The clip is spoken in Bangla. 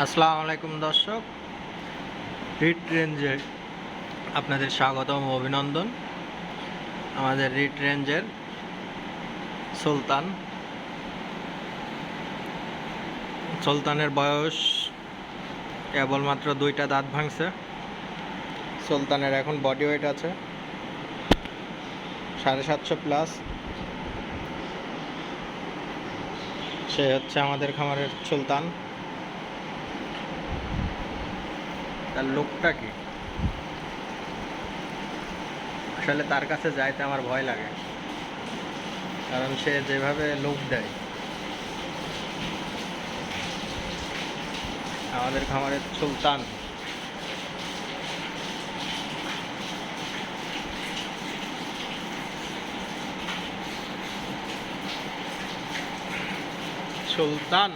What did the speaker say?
আসসালামু আলাইকুম দর্শক রিট রেঞ্জে আপনাদের স্বাগতম অভিনন্দন। আমাদের রিট রেঞ্জের সুলতান। সুলতানের বয়স কেবলমাত্র দুইটা দাঁত ভাঙছে। সুলতানের এখন বডি ওয়েট আছে সাড়ে সাতশো প্লাস সে হচ্ছে আমাদের খামারের সুলতান। তার লোকটা কি? আসলে তার কাছে যাইতে আমার ভয় লাগে। কারণ সে যেভাবে লোক দেয়। আমাদের খামারের সুলতান। সুলতান।